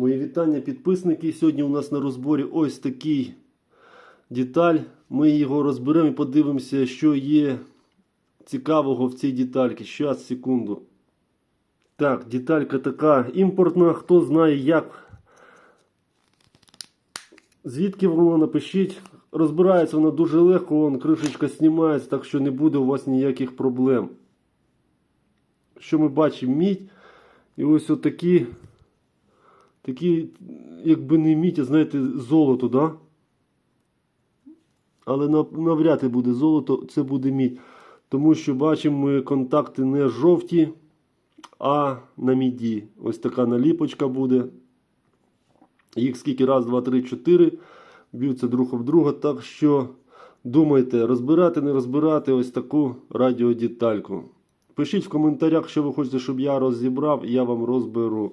Мої вітання підписники. Сьогодні у нас на розборі ось такий деталь. Ми його розберемо і подивимося, що є цікавого в цій детальці. Щас, секунду. Так, деталька така імпортна. Хто знає, як. Звідки воно напишіть. Розбирається вона дуже легко, вон кришечка знімається, так що не буде у вас ніяких проблем. Що ми бачимо? Мідь. І ось отакі, такі, якби не а знаєте, золото, да? Але навряд буде золото, це буде мідь. Тому що бачимо ми контакти не жовті, а на міді. Ось така наліпочка буде. Їх скільки раз, два, три, чотири. Б'ються друг об друга. Так що думайте, розбирати, не розбирати ось таку радіодетальку. Пишіть в коментарях, що ви хочете, щоб я розібрав, я вам розберу.